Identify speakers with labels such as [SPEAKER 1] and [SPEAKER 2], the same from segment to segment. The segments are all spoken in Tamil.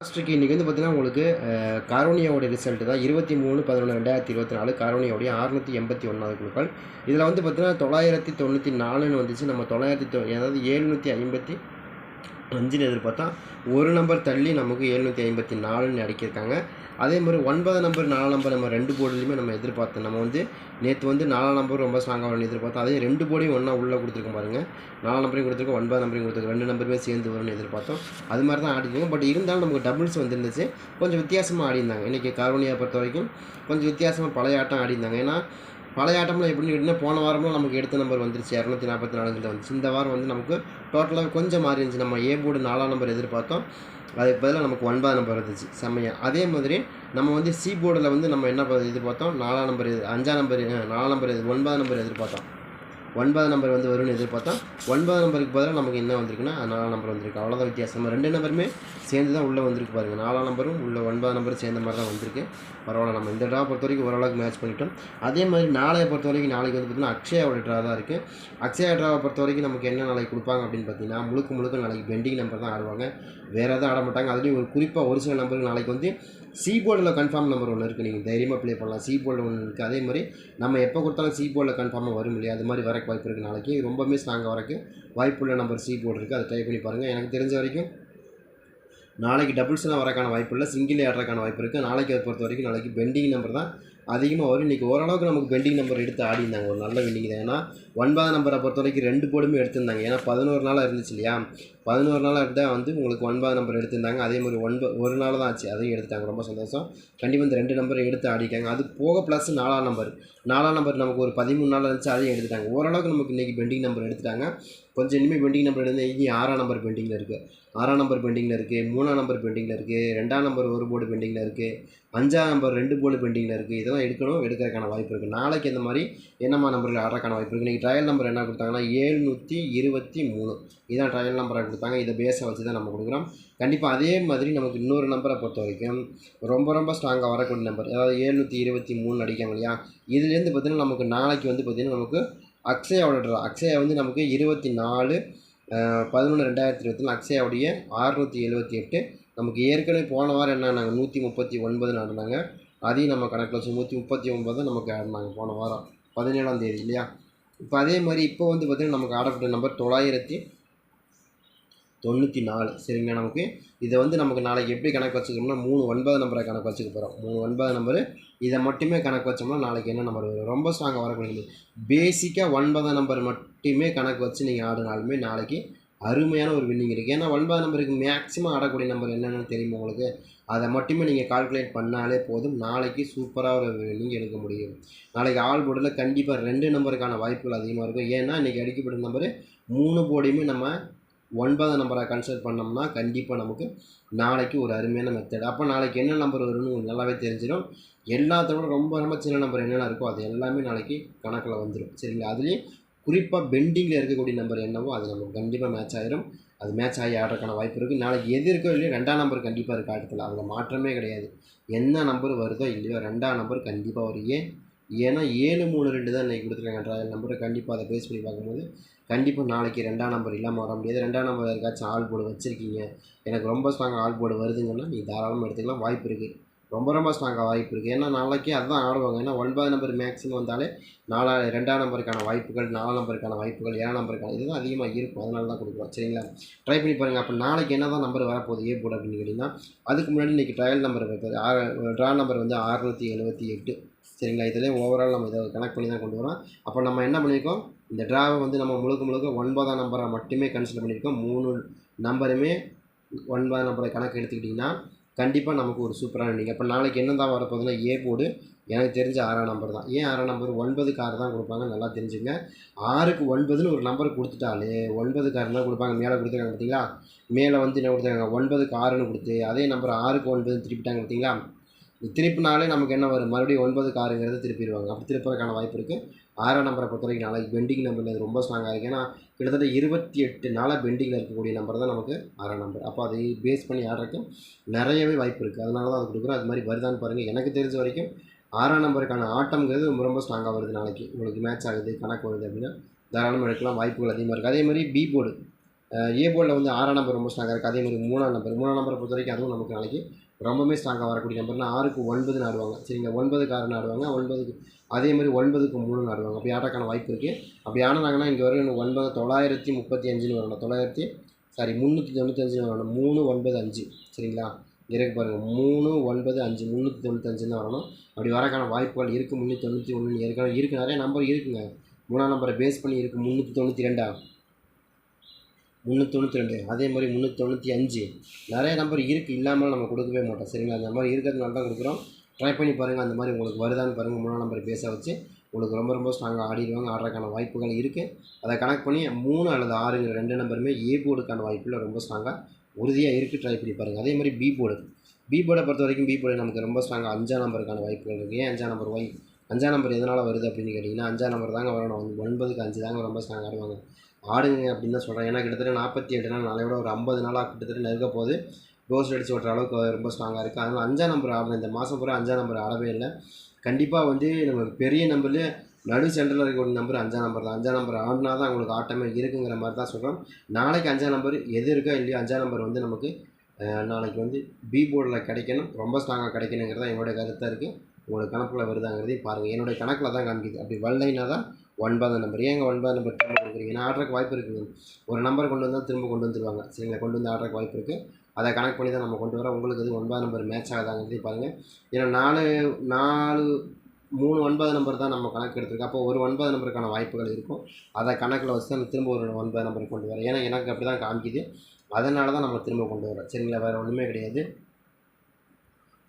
[SPEAKER 1] லாஸ்ட்டுக்கு இன்றைக்கி வந்து பார்த்தீங்கன்னா உங்களுக்கு காரோனியாவோட ரிசல்ட் தான் இருபத்தி மூணு பதினொன்று ரெண்டாயிரத்தி இருபத்தி நாலு காரோனியாவுடைய அறுநூற்றி எண்பத்தி ஒன்றாவது குழுக்கள். இதில் வந்து பார்த்தீங்கன்னா தொள்ளாயிரத்தி தொண்ணூற்றி நாலுன்னு வந்துச்சு. நம்ம தொள்ளாயிரத்தி தொ அதாவது ஏழ்நூற்றி ஐம்பத்தி அஞ்சுன்னு எதிர்பார்த்தா ஒரு நம்பர் தள்ளி நமக்கு எழுநூற்றி ஐம்பத்தி நாலுன்னு அடிக்கியிருக்காங்க அதே மாதிரி ஒன்பது நம்பர் நாலாம் நம்பர் நம்ம ரெண்டு போர்டுலையுமே நம்ம எதிர்பார்த்தோம். நம்ம வந்து நேற்று வந்து நாலாம் நம்பர் ரொம்ப ஸ்ட்ராங்காக வரணும் எதிர்பார்த்தோம். அதே ரெண்டு போர்டையும் ஒன்றா உள்ளே கொடுத்துருக்கோம் பாருங்கள் நாலு நம்பரையும் கொடுத்துருக்கோம் ஒன்பது நம்பரையும் கொடுத்துருக்கோம். ரெண்டு நம்பருமே சேர்ந்து வரும்னு எதிர்பார்த்தோம். அது மாதிரி தான் ஆடிருக்காங்க பட் இருந்தாலும் நமக்கு டபுள்ஸ் வந்துருந்துச்சு. கொஞ்சம் வித்தியாசமாக ஆடிருந்தாங்க இன்றைக்கி காரோனியா பொறுத்த வரைக்கும் கொஞ்சம் வித்தியாசமாக பழைய ஆட்டம் ஆடிருந்தாங்க ஏன்னா பழைய ஆட்டம்லாம் எப்படின்னு கேட்டிங்கன்னா போன வாரமும் நமக்கு எடுத்த நம்பர் வந்துருச்சு இரநூத்தி நாற்பத்தி நாலுங்கிட்ட வந்துச்சு. இந்த வாரம் வந்து நமக்கு டோட்டலாக கொஞ்சம் மாறி இருந்துச்சு. நம்ம ஏ போர்டு நாலாம் நம்பர் எதிர்பார்த்தோம். அதுக்கு பதிலாக நமக்கு ஒன்பதாம் நம்பர் வந்துச்சு. செம்மையா. அதே மாதிரி நம்ம வந்து சி போர்டில் வந்து நம்ம என்ன எதிர்பார்த்தோம்? நாலாம் நம்பர் அஞ்சாம் நம்பர் நாலாம் நம்பர் ஒன்பதாம் நம்பர் எதிர்பார்த்தோம். ஒன்பதாம் நம்பர் வந்து வரும்னு எதிர்பார்த்தோம். ஒன்பதாம் நம்பருக்கு பதிலாக நமக்கு என்ன வந்திருக்குன்னா நாலாம் நம்பர் வந்திருக்கு. அவ்வளோதான் வித்தியாசம். ரெண்டு நம்பருமே சேர்ந்து தான் உள்ளே வந்திருக்கு பாருங்கள் நாலாம் நம்பரும் உள்ள ஒன்பதாம் நம்பரும் சேர்ந்த மாதிரி தான் வந்திருக்கு. பரவாயில்ல நம்ம இந்த ட்ரா பொறுத்த வரைக்கும் ஓரளவுக்கு மேட்ச் பண்ணிட்டோம். அதே மாதிரி நாளையை பொறுத்த வரைக்கும் நாளைக்கு வந்து பார்த்திங்கன்னா அக்ஷயாவோட ட்ரா தான் இருக்குது அக்ஷயா ட்ராவை பொறுத்த வரைக்கும் நமக்கு என்ன நாளைக்கு கொடுப்பாங்க அப்படின்னு பார்த்தீங்கன்னா முழுக்க முழுக்க நாளைக்கு பெண்டிங் நம்பர் தான் ஆடுவாங்க. வேறு எதுவும் ஆட மாட்டாங்க. அதுலேயும் ஒரு குறிப்பாக ஒரு சில நம்பருக்கு நாளைக்கு வந்து சி போர்டில் கன்ஃபார்ம் நம்பர் ஒன்று இருக்குது நீங்கள் தைரியமாக ப்ளே பண்ணலாம். சி போர்டில் ஒன்று இருக்குது அதே மாதிரி நம்ம எப்போ கொடுத்தாலும் சி போர்டில் கன்ஃபார்மாக வரும் இல்லையா? அது மாதிரி வரக்கு வாய்ப்பு இருக்குது நாளைக்கு. ரொம்பவுமே ஸ்ட்ராங்காக வரக்கு வாய்ப்புள்ள நம்பர் சி போர்டு இருக்குது அதை ட்ரை பண்ணி பாருங்கள் எனக்கு தெரிஞ்ச வரைக்கும் நாளைக்கு டபுள்ஸ்லாம் வரக்கான வாய்ப்பு இல்லை. சிங்கிள் ஆடுறதுக்கான வாய்ப்பு இருக்குது நாளைக்கு அதை பொறுத்த வரைக்கும் நாளைக்கு பெண்டிங் நம்பர் தான் அதிகமாக வரும். இன்றைக்கி ஓரளவுக்கு நமக்கு பெண்டிங் நம்பர் எடுத்து ஆடிருந்தாங்க ஒரு நல்ல வின்னிங் தான். ஏன்னா ஒன்பதாம் நம்பரை பொறுத்த வரைக்கும் ரெண்டு போடுமே எடுத்திருந்தாங்க. ஏன்னா பதினோரு நாளாக இருந்துச்சு இல்லையா? பதினோரு நாளாக இருந்தால் வந்து உங்களுக்கு ஒன்பதாம் நம்பர் எடுத்திருந்தாங்க. அதே மாதிரி ஒன்பது ஒரு நாள் தான் ஆச்சு. அதையும் எடுத்துட்டாங்க. ரொம்ப சந்தோஷம். கண்டிப்பாக இந்த ரெண்டு நம்பரை எடுத்து ஆடிக்காங்க அது போக ப்ளஸ் நாலாம் நம்பர் நாலாம் நம்பர் நமக்கு ஒரு பதிமூணு நாள் இருந்துச்சு. அதையும் எடுத்துட்டாங்க. ஓரளவுக்கு நமக்கு இன்றைக்கி பெண்டிங் நம்பர் எடுத்துட்டாங்க. கொஞ்சம் இனிமேல் பெண்டிங் நம்பர் எழுந்து இனி ஆறாம் நம்பர் பெண்டிங்கில் இருக்குது ஆறாம் நம்பர் பெண்டிங்கில் இருக்குது மூணாம் நம்பர் பெண்டிங்கில் இருக்குது ரெண்டாம் நம்பர் ஒரு போர்டு பெண்டிங்கில் இருக்குது அஞ்சாம் நம்பர் ரெண்டு போர்டு பெண்டிங்கில் இருக்குது இதெல்லாம் எடுக்கணும் எடுக்கிறதுக்கான வாய்ப்பு இருக்குது நாளைக்கு இந்த மாதிரி என்னம்மா நம்பரில் ஆடுறதுக்கான வாய்ப்பு இருக்குது இன்றைக்கி ட்ரையல் நம்பர் என்ன கொடுத்தாங்கன்னா ஏழ்நூற்றி இருபத்தி மூணு. இதான் ட்ரையல் நம்பராக கொடுத்தாங்க. இதை பேஸை வச்சு தான் நம்ம கொடுக்குறோம். கண்டிப்பாக அதே மாதிரி நமக்கு இன்னொரு நம்பரை பொறுத்த வரைக்கும் ரொம்ப ரொம்ப ஸ்ட்ராங்காக வரக்கூடிய நம்பர் அதாவது ஏழ்நூற்றி இருபத்தி மூணு அடிக்காங்க இல்லையா? இதுலேருந்து பார்த்திங்கன்னா நமக்கு நாளைக்கு வந்து பார்த்திங்கன்னா நமக்கு அக்ஷயாவோட ட்ரா அக்ஷயா வந்து நமக்கு இருபத்தி நாலு பதினொன்று ரெண்டாயிரத்தி இருபத்தி நாலு அக்ஷயாவுடைய அறுநூற்றி எழுபத்தி எட்டு நமக்கு ஏற்கனவே போன வாரம் என்ன நாங்கள் நூற்றி முப்பத்தி ஒன்பது ஆடினாங்க அதையும் நம்ம கணக்கில் வச்சு நூற்றி முப்பத்தி ஒன்பது நமக்கு ஆடினாங்க போன வாரம். பதினேழாம் தேதி இல்லையா? இப்போ அதே மாதிரி இப்போ வந்து பார்த்திங்கன்னா நமக்கு ஆடப்பட்ட நம்பர் தொள்ளாயிரத்தி தொண்ணூற்றி நாலு. சரிங்களா நமக்கு. இதை வந்து நமக்கு நாளைக்கு எப்படி கணக்கு வச்சுக்கணும்னா மூணு ஒன்பது நம்பரை கணக்கு வச்சுக்க போகிறோம் மூணு ஒன்பது நம்பரு. இதை மட்டுமே கணக்கு வச்சோம்னா நாளைக்கு என்ன நம்பர் வரும்? ரொம்ப ஸ்ட்ராங்காக வரக்கூடியது. பேசிக்காக ஒன்பதாம் நம்பர் மட்டுமே கணக்கு வச்சு நீங்கள் ஆடினாலுமே நாளைக்கு அருமையான ஒரு வின்னிங் இருக்குது ஏன்னா ஒன்பது நம்பருக்கு மேக்ஸிமம் ஆடக்கூடிய நம்பர் என்னென்னு தெரியுமா உங்களுக்கு? அதை மட்டுமே நீங்கள் கால்குலேட் பண்ணாலே போதும். நாளைக்கு சூப்பராக ஒரு வின்னிங் எடுக்க முடியும். நாளைக்கு ஆல் போர்டில் கண்டிப்பாக ரெண்டு நம்பருக்கான வாய்ப்புகள் அதிகமாக இருக்கும். ஏன்னா இன்றைக்கி அடிக்கப்பட்ட நம்பரு மூணு போர்டையுமே நம்ம ஒன்பதாம் நம்பரை கன்சிடர் பண்ணோம்னா கண்டிப்பாக நமக்கு நாளைக்கு ஒரு அருமையான மெத்தட் அப்போ நாளைக்கு என்ன நம்பர் வரும்னு நல்லாவே தெரிஞ்சிடும். எல்லாத்தோட ரொம்ப ரொம்ப சின்ன நம்பர் என்னென்ன இருக்கோ அது எல்லாமே நாளைக்கு கணக்கில் வந்துடும் சரிங்களா? அதுலேயும் குறிப்பாக பெண்டிங்கில் இருக்கக்கூடிய நம்பர் என்னவோ அது நமக்கு கண்டிப்பாக மேட்ச் ஆகிடும் அது மேட்ச் ஆகி ஆடுறதுக்கான வாய்ப்பு இருக்குது நாளைக்கு எது இருக்கோ இல்லையோ ரெண்டாம் நம்பர் கண்டிப்பாக இருக்குது ஆட்டத்தில். அதில் மாற்றமே கிடையாது. என்ன நம்பர் வருதோ இல்லையோ ரெண்டாம் நம்பர் கண்டிப்பாக வரும். ஏன்? ஏன்னா ஏழு மூணு ரெண்டு தான் இன்றைக்கி கொடுத்துருக்காங்க. ட்ராயல் நம்பரை கண்டிப்பாக அதை பேஸ் பண்ணி பார்க்கும்போது கண்டிப்பாக நாளைக்கு ரெண்டாம் நம்பர் இல்லாமல் வர முடியாது. ரெண்டாம் நம்பர் யாருக்காச்சும் ஆள் போர்டு வச்சுருக்கீங்க. எனக்கு ரொம்ப ஸ்ட்ராங்காக ஆள் போர்டு வருதுங்கன்னா நீ தாராளமாக எடுத்துக்கலாம். வாய்ப்பு இருக்குது ரொம்ப ரொம்ப ஸ்ட்ராங்காக வாய்ப்பு இருக்குது ஏன்னா நாளைக்கு அதுதான் ஆடுவாங்க. ஏன்னா ஒன்பது நம்பர் மேக்ஸிமம் வந்தாலே நாலா ரெண்டாம் நம்பருக்கான வாய்ப்புகள் நாலாம் நம்பருக்கான வாய்ப்புகள் ஏழாம் நம்பருக்கான இதுதான் அதிகமாக இருக்கும். அதனால தான் கொடுக்குறோம். சரிங்களா? ட்ரை பண்ணி பாருங்கள் அப்போ நாளைக்கு என்ன தான் நம்பர் வரப்போகுது? ஏ போர்டு அப்படின்னு கேட்டிங்கன்னா அதுக்கு முன்னாடி இன்றைக்கி ட்ரையல் நம்பர் வைப்பது. ஆறு ட்ரா நம்பர் வந்து அறுநூற்றி எழுபத்தி எட்டு. சரிங்களா? இதிலே ஓவரால் நம்ம இதை கனெக்ட் பண்ணி தான் கொண்டு வரோம். அப்போ நம்ம என்ன பண்ணியிருக்கோம்? இந்த ட்ராவை வந்து நம்ம முழுக்க முழுக்க ஒன்பதாம் நம்பரை மட்டுமே கன்சிடர் பண்ணியிருக்கோம். மூணு நம்பருமே ஒன்பதாம் நம்பரை கணக்கு எடுத்துக்கிட்டிங்கன்னா கண்டிப்பாக நமக்கு ஒரு சூப்பரான நீங்கள் அப்போ நாளைக்கு என்ன தான் வரப்போகுதுன்னா ஏ போடு எனக்கு தெரிஞ்ச ஆறாம் நம்பர் தான். ஏன் ஆறாம் நம்பர் ஒன்பது கார் தான் கொடுப்பாங்க நல்லா தெரிஞ்சுங்க. ஆறுக்கு ஒன்பதுன்னு ஒரு நம்பர் கொடுத்துட்டாலே ஒன்பது கார் தான் கொடுப்பாங்க. மேலே கொடுத்துருக்காங்க பார்த்தீங்களா? மேலே வந்து என்ன கொடுத்துருக்காங்க? ஒன்பதுக்கு ஆறுன்னு கொடுத்து அதே நம்பர் ஆறுக்கு ஒன்பது திருப்பிட்டாங்க பார்த்தீங்களா? திருப்பினாலே நமக்கு என்ன வரும்? மறுபடியும் ஒன்பது காருங்கிறத திருப்பிடுவாங்க. அப்படி திருப்புறதுக்கான வாய்ப்பு இருக்குது ஆறாம் நம்பரை பொறுத்த வரைக்கும் நாளைக்கு பெண்டிங் நம்பரில் அது ரொம்ப ஸ்ட்ராங்காக இருக்குது ஏன்னா கிட்டத்தட்ட இருபத்தி எட்டு நாளாக பெண்டிங்கில் இருக்கக்கூடிய நம்பர் தான் நமக்கு ஆறாம் நம்பர் அப்போ அதை பேஸ் பண்ணி ஆடுறதுக்கு நிறையவே வாய்ப்பு இருக்குது அதனால தான் அது கொடுக்குறோம். அது மாதிரி வருதான்னு பாருங்கள் எனக்கு தெரிஞ்ச வரைக்கும் ஆறாம் நம்பருக்கான ஆட்டம்ங்கிறது ரொம்ப ரொம்ப ஸ்ட்ராங்காக வருது நாளைக்கு. உங்களுக்கு மேட்ச் ஆகுது கணக்கு வருது அப்படின்னா தாராளமாக எடுக்கலாம். வாய்ப்புகள் அதிகமாக இருக்குது அதே மாதிரி பி போர்டு ஏ போர்டில் வந்து ஆறாம் நம்பர் ரொம்ப ஸ்ட்ராங்காக இருக்குது அதே மாதிரி மூணாம் நம்பர் மூணாம் நம்பரை பொறுத்த வரைக்கும் அதுவும் நமக்கு நாளைக்கு ரொம்பவுமே ஸ்ட்ராங்காக வரக்கூடிய நம்பர்னா ஆறுக்கு ஒன்பது ஆடுவாங்க சரிங்களா? ஒன்பதுக்கு ஆறு ஆடுவாங்க ஒன்பதுக்கு அதே மாதிரி ஒன்பதுக்கு மூணு ஆடுவாங்க அப்படி ஆட்டக்கான வாய்ப்பு இருக்குது அப்படி ஆனாங்கன்னா இங்கே வரையும் ஒன்பது தொள்ளாயிரத்தி முப்பத்தி அஞ்சுன்னு வரணும் தொள்ளாயிரத்தி சாரி முந்நூற்றி தொண்ணூத்தஞ்சுன்னு வரணும் மூணு ஒன்பது அஞ்சு. சரிங்களா? இறக்கு பாருங்கள் மூணு ஒன்பது அஞ்சு முந்நூற்றி தொண்ணூத்தஞ்சுன்னு தான் வரணும். அப்படி வரக்கான வாய்ப்புகள் இருக்குது முந்நூற்றி தொண்ணூற்றி ஒன்று ஏற்கனவே இருக்குது நிறைய நம்பர் இருக்குங்க. மூணாம் நம்பரை பேஸ் பண்ணி இருக்குது முந்நூற்றி தொண்ணூற்றி ரெண்டா? முந்நூற்றி தொண்ணூற்றி ரெண்டு. அதே மாதிரி முந்நூற்றி தொண்ணூற்றி அஞ்சு. நிறைய நம்பர் இருக்குது இல்லாமல் நம்ம கொடுக்கவே மாட்டோம். சரிங்களா? அந்த மாதிரி இருக்கிறதுனால தான் கொடுக்குறோம். ட்ரை பண்ணி பாருங்கள் அந்த மாதிரி உங்களுக்கு வருதான்னு பாருங்கள் மூணாம் நம்பர் பேச வச்சு உங்களுக்கு ரொம்ப ரொம்ப ஸ்ட்ராங்காக ஆடிடுவாங்க. ஆடுறதுக்கான வாய்ப்புகள் இருக்குது அதை கனெக்ட் பண்ணி மூணு அல்லது ஆறுங்கிற ரெண்டு நம்பருமே ஏ போர்டுக்கான வாய்ப்பில் ரொம்ப ஸ்ட்ராங்காக உறுதியாக இருக்குது ட்ரை பண்ணி பாருங்கள் அதே மாதிரி பி போர்டு பி போர்டை பொறுத்த வரைக்கும் பி போர்டு நமக்கு ரொம்ப ஸ்ட்ராங்காக அஞ்சாம் நம்பருக்கான வாய்ப்புகள் இருக்குது ஏன் அஞ்சாம் நம்பர் ஒய் அஞ்சாம் நம்பர் எதனால் வருது அப்படின்னு கேட்டிங்கன்னா அஞ்சாம் நம்பர் தாங்க வரணும். ஒன்பதுக்கு அஞ்சு தாங்க ரொம்ப ஸ்ட்ராங்காக ஆடுவாங்க. ஆடுங்க அப்படின்னு தான் சொல்கிறேன் ஏன்னா கிட்டத்தட்ட நாற்பத்தி எட்டு நாள் நாளை விட ஒரு ஐம்பது நாளாக கிட்டத்தட்ட நெருக்க போது டோஸ் அடிச்சு ஓட்டுற அளவுக்கு ரொம்ப ஸ்ட்ராங்காக இருக்குது அதனால் அஞ்சாம் நம்பர் ஆடணும் இந்த மாதம் பூரா அஞ்சாம் நம்பர் ஆடவே இல்லை. கண்டிப்பாக வந்து நமக்கு பெரிய நம்பர்லேயே நடு சென்டரில் இருக்கக்கூடிய நம்பர் அஞ்சாம் நம்பர் தான். அஞ்சாம் நம்பர் ஆடினா தான் உங்களுக்கு ஆட்டமே இருக்குங்கிற மாதிரி தான் சொல்கிறோம் நாளைக்கு அஞ்சாம் நம்பர் எது இருக்கோ இல்லையோ அஞ்சாம் நம்பர் வந்து நமக்கு நாளைக்கு வந்து பி போர்டில் கிடைக்கணும். ரொம்ப ஸ்ட்ராங்காக கிடைக்கணுங்கிறது தான் கருத்தாக இருக்குது உங்களுக்கு கணக்கில் வருதாங்கிறதையும் பாருங்கள் என்னுடைய கணக்கில் தான் காமிக்குது. அப்படி வரலைன்னா தான் ஒன்பதாம் நம்பர் ஏங்க ஒன்பதாம் நம்பர் திரும்ப கொடுக்குறீங்க? ஏன்னா ஆர்டருக்கு வாய்ப்பு இருக்குங்க. ஒரு நம்பர் கொண்டு வந்தால் திரும்ப கொண்டு வந்துருவாங்க. சரிங்களா? கொண்டு வந்து ஆர்டருக்கு வாய்ப்பு இருக்குது அதை கனெக்ட் பண்ணி தான் நம்ம கொண்டு வரோம். உங்களுக்கு இது ஒன்பதாம் நம்பர் மேட்ச் ஆகுதாங்கிறதையும் பாருங்கள் ஏன்னா நாலு நாலு மூணு ஒன்பது நம்பர் தான் நம்ம கணக்கு எடுத்துருக்கோம். அப்போ ஒரு ஒன்பது நம்பருக்கான வாய்ப்புகள் இருக்கும். அதை கணக்கில் வச்சு தான் திரும்ப ஒரு ஒன்பது நம்பர் கொண்டு வரேன். ஏன்னா எனக்கு அப்படி தான் காமிக்குது. அதனால தான் நம்ம திரும்ப கொண்டு வரோம். சரிங்களா? வேறு ஒன்றுமே கிடையாது.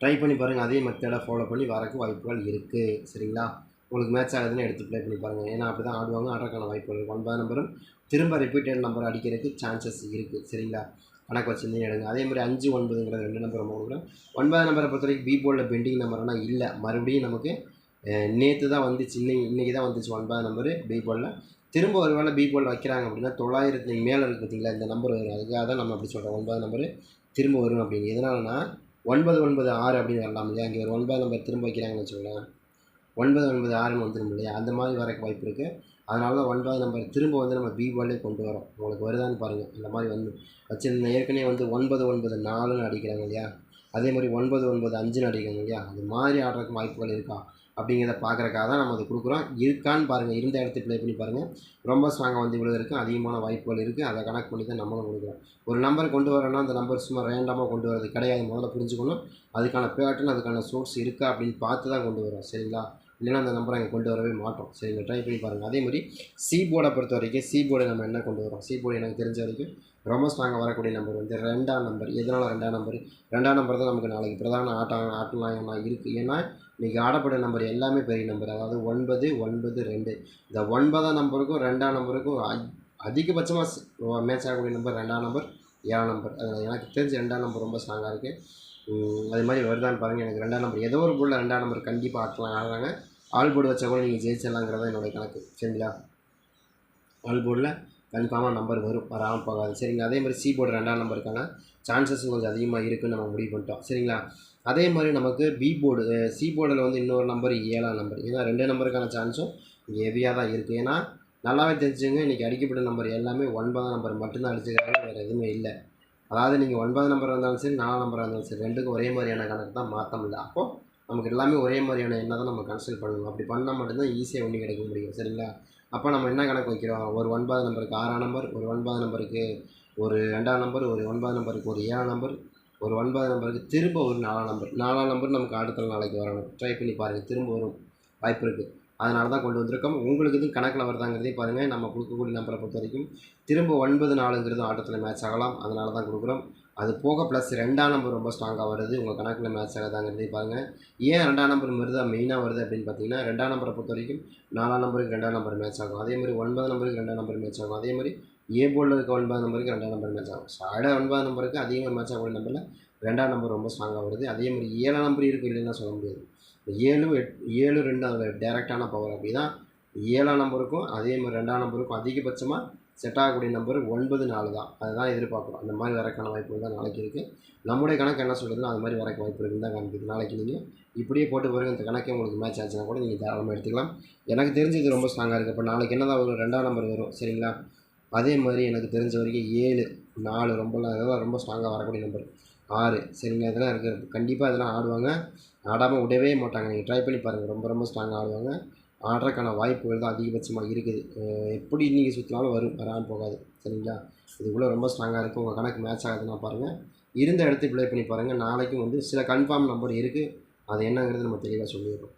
[SPEAKER 1] ட்ரை பண்ணி பாருங்கள் அதே மெத்தடை ஃபாலோ பண்ணி வரக்கு வாய்ப்புகள் இருக்குது சரிங்களா? உங்களுக்கு மேட்ச் ஆகுதுன்னு எடுத்து ப்ளே பண்ணி பாருங்கள் ஏன்னா அப்படி தான் ஆடுவாங்க ஆடுறதுக்கான வாய்ப்புகள் ஒன்பது நம்பரும் திரும்ப ரிப்பீட்டட் நம்பர் அடிக்கிறதுக்கு சான்சஸ் இருக்குது சரிங்களா? கணக்கு வச்சுருந்தே எடுங்க. அதே மாதிரி அஞ்சு ஒன்பதுங்கிற ரெண்டு நம்பர் ரொம்ப கொடுக்குறேன் ஒன்பது நம்பரை பொறுத்த வரைக்கும் பி போர்டில் பெண்டிங் நம்பர்னா இல்லை. மறுபடியும் நமக்கு நேற்று தான் வந்துச்சு. இன்னைக்கு இன்றைக்கி தான் வந்துச்சு ஒன்பது நம்பர் பி போர்டில் திரும்ப ஒரு வேளை பி போர்டில் வைக்கிறாங்க அப்படின்னா தொள்ளாயிரத்து மேலே இருக்குது பார்த்தீங்களா இந்த நம்பர் வரும் அதுக்காக தான் நம்ம அப்படி சொல்கிறோம் ஒன்பது நம்பர் திரும்ப வரும் அப்படின்னு எதனாலனா ஒன்பது ஒன்பது ஆறு அப்படின்னு வரலாம் இல்லையா அங்கே ஒரு ஒன்பது நம்பர் திரும்ப வைக்கிறாங்கன்னு வச்சுக்கோங்களேன். ஒன்பது ஒன்பது ஆறுன்னு வந்துடும் இல்லையா? அந்த மாதிரி வரக்கு வாய்ப்பு இருக்குது அதனால தான் ஒன்பது நம்பர் திரும்ப வந்து நம்ம பி கொண்டு வரோம். உங்களுக்கு வருதான்னு பாருங்கள் இந்த மாதிரி வந்து வச்சுருந்த ஏற்கனவே வந்து ஒன்பது ஒன்பது நாலுன்னு அடிக்கிறாங்க இல்லையா? அதே மாதிரி ஒன்பது ஒன்பது அஞ்சுன்னு அடிக்கிறாங்க இல்லையா? அது மாதிரி ஆடுறதுக்கு வாய்ப்புகள் இருக்கா? அப்படிங்கிறத பார்க்குறக்காக தான் நம்ம அதை கொடுக்குறோம். இருக்கான்னு பாருங்கள் இருந்த இடத்துக்கு ப்ளே பண்ணி பாருங்கள் ரொம்ப ஸ்ட்ராங்காக வந்து விழுவதற்கு அதிகமான வாய்ப்புகள் இருக்குது அதை கணக்கு பண்ணி தான் நம்மளும் கொடுக்குறோம். ஒரு நம்பர் கொண்டு வரோன்னா அந்த நம்பர் சும்மா ரேண்டமாக கொண்டு வரது கிடையாது. முதல்ல புரிஞ்சுக்கணும். அதுக்கான பேட்டர்ன் அதுக்கான சோர்ஸ் இருக்கா அப்படின்னு பார்த்து தான் கொண்டு வரோம் சரிங்களா? இல்லைன்னா அந்த நம்பரை அங்கே கொண்டு வரவே மாட்டோம். சரிங்களா ட்ரை பண்ணி பாருங்கள் அதே மாதிரி சி போர்டை பொறுத்த வரைக்கும் சி போர்டை நம்ம என்ன கொண்டு வரோம் சி போர்டு எனக்கு தெரிஞ்ச வரைக்கும் ரொம்ப ஸ்ட்ராங்காக வரக்கூடிய நம்பர் வந்து ரெண்டாம் நம்பர் எதனால் ரெண்டாம் நம்பர் ரெண்டாம் நம்பர் தான் நமக்கு நாளைக்கு பிரதான ஆட்டம் ஆட்டலாம் இருக்குது ஏன்னா இன்றைக்கி ஆடப்பட்ட நம்பர் எல்லாமே பெரிய நம்பர் அதாவது ஒன்பது ஒன்பது ரெண்டு. இந்த ஒன்பதாம் நம்பருக்கும் ரெண்டாம் நம்பருக்கும் அதிகபட்சமாக மேட்ச் ஆகக்கூடிய நம்பர் ரெண்டாம் நம்பர் ஏழாம் நம்பர் அதில் எனக்கு தெரிஞ்ச ரெண்டாம் நம்பர் ரொம்ப ஸ்ட்ராங்காக இருக்குது அது மாதிரி வருதான்னு பாருங்கள் எனக்கு ரெண்டாம் நம்பர் ஏதோ ஒரு போர்டில் ரெண்டாம் நம்பர் கண்டிப்பாக ஆட்டலாம் ஆடுறாங்க. ஆல் போர்டு வச்சா கூட நீங்கள் ஜெயிச்சிடலாங்கிறது தான் என்னோட கணக்கு. சரிங்களா? ஆல் போர்டில் கன்ஃபார்மாக நம்பர் வரும். வராமல் போகாது. சரிங்களா? அதே மாதிரி சி போர்டு ரெண்டாம் நம்பருக்கான சான்சஸ் கொஞ்சம் அதிகமாக இருக்குன்னு நம்ம முடிவு பண்ணிட்டோம். சரிங்களா? அதே மாதிரி நமக்கு பி போர்டு சி போர்டில் வந்து இன்னொரு நம்பர் ஏழாம் நம்பர். ஏன்னா ரெண்டு நம்பருக்கான சான்ஸும் இங்கே ஹெவியாக தான் இருக்குது ஏன்னா நல்லாவே தெரிஞ்சுங்க இன்றைக்கி அடிக்கப்பட்ட நம்பர் எல்லாமே ஒன்பதாம் நம்பர் மட்டும்தான் அடிச்சிருக்காங்க. வேறு எதுவுமே இல்லை. அதாவது நீங்கள் ஒன்பது நம்பர் இருந்தாலும் சரி நாலாம் நம்பர் இருந்தாலும் சரி ரெண்டுக்கும் ஒரே மாதிரியான கணக்கு தான் மாற்ற முடியல அப்போது நமக்கு எல்லாமே ஒரே மாதிரியான எண்ணை தான் நம்ம கன்சல்ட் பண்ணணும். அப்படி பண்ணால் மட்டும்தான் ஈஸியாக ஒன்று கிடைக்க முடியும். சரிங்களா? அப்போ நம்ம என்ன கணக்கு வைக்கிறோம்? ஒரு ஒன்பது நம்பருக்கு ஆறாம் நம்பர் ஒரு ஒன்பது நம்பருக்கு ஒரு ரெண்டாம் நம்பர் ஒரு ஒன்பது நம்பருக்கு ஒரு ஏழாம் நம்பர் ஒரு ஒன்பது நம்பருக்கு திரும்ப ஒரு நாலாம் நம்பர் நாலாம் நம்பர் நமக்கு அடுத்த நாளைக்கு வரணும் ட்ரை பண்ணி பாருங்கள் திரும்ப வரும். வாய்ப்பு இருக்குது அதனால தான் கொண்டு வந்திருக்கோம். உங்களுக்கு இது கணக்கில் வருதாங்கிறதே பாருங்கள் நம்ம கொடுக்கக்கூடிய நம்பரை பொறுத்த வரைக்கும் திரும்ப ஒன்பது நாலுங்கிறதும் ஆட்டத்தில் மேட்ச் ஆகலாம். அதனால தான் கொடுக்குறோம். அது போக ப்ளஸ் ரெண்டாம் நம்பர் ரொம்ப ஸ்ட்ராங்காக வருது. உங்கள் கணக்கில் மேட்ச் ஆகாதாங்கிறதையும் பாருங்கள் ஏன் ரெண்டாம் நம்பர் மிருதா மெயினாக வருது அப்படின்னு பார்த்தீங்கன்னா ரெண்டாம் நம்பரை பொறுத்த வரைக்கும் நாலாம் நம்பருக்கு ரெண்டாம் நம்பர் மேட்ச் ஆகும். அதே மாதிரி ஒன்பது நம்பருக்கு ரெண்டாம் நம்பர் மேட்ச் ஆகும். அதே மாதிரி ஏ போர்டில் இருக்க ஒன்பது நம்பருக்கு ரெண்டாம் நம்பர் மேட்ச் ஆகும். சாட ஒன்பது நம்பருக்கு அதிகமாக மேட்ச் ஆகக்கூடிய நம்பரில் ரெண்டாம் நம்பர் ரொம்ப ஸ்ட்ராங்காக வருது. அதே மாதிரி ஏழாம் நம்பர் இருக்குது இல்லைன்னா சொல்ல முடியாது. ஏழு எட் ஏழு ரெண்டு அதில் டேரெக்டான பவர் அப்படின்னா ஏழாம் நம்பருக்கும் அதே மாதிரி ரெண்டாம் நம்பருக்கும் அதிகபட்சமாக செட் ஆகக்கூடிய நம்பர் ஒன்பது நாலு தான். அதுதான் எதிர்பார்க்குறோம். அந்த மாதிரி வரக்கான வாய்ப்புகள் தான் நாளைக்கு இருக்குது நம்முடைய கணக்கு என்ன சொல்கிறதுனா அது மாதிரி வரக்கு வாய்ப்பு இருக்குன்னு தான் காமிக்குது. நாளைக்கு நீங்கள் இப்படியே போட்டு பாருங்கள் இந்த கணக்கே உங்களுக்கு மேட்ச் ஆச்சுன்னா கூட நீங்கள் தாராளமாக எடுத்துக்கலாம். எனக்கு தெரிஞ்சு இது ரொம்ப ஸ்ட்ராங்காக இருக்குது இப்போ நாளைக்கு என்ன தான் வரும் ரெண்டாம் நம்பர் வரும் சரிங்களா? அதே மாதிரி எனக்கு தெரிஞ்ச வரைக்கும் ஏழு நாலு ரொம்பலாம் இதெல்லாம் ரொம்ப ஸ்ட்ராங்காக வரக்கூடிய நம்பர் ஆறு சரிங்களா? இதெல்லாம் இருக்குது கண்டிப்பாக இதெல்லாம் ஆடுவாங்க. ஆடாமல் விடவே மாட்டாங்க. நீங்கள் ட்ரை பண்ணி பாருங்கள் ரொம்ப ரொம்ப ஸ்ட்ராங்காக ஆடுவாங்க. ஆடுறதுக்கான வாய்ப்புகள் தான் அதிகபட்சமாக இருக்குது. எப்படி இன்றைக்கி சுற்றினாலும் வரும் வராமல் போகாது. சரிங்களா? இதுக்குள்ளே ரொம்ப ஸ்ட்ராங்காக இருக்குது உங்கள் கணக்கு மேட்ச் ஆகுதுன்னா பாருங்கள் இருந்த இடத்துக்கு ப்ளே பண்ணி பாருங்கள் நாளைக்கும் வந்து சில கன்ஃபார்ம் நம்பர் இருக்குது அது என்னங்கிறது நம்ம தெளிவாக சொல்லிடுறோம்.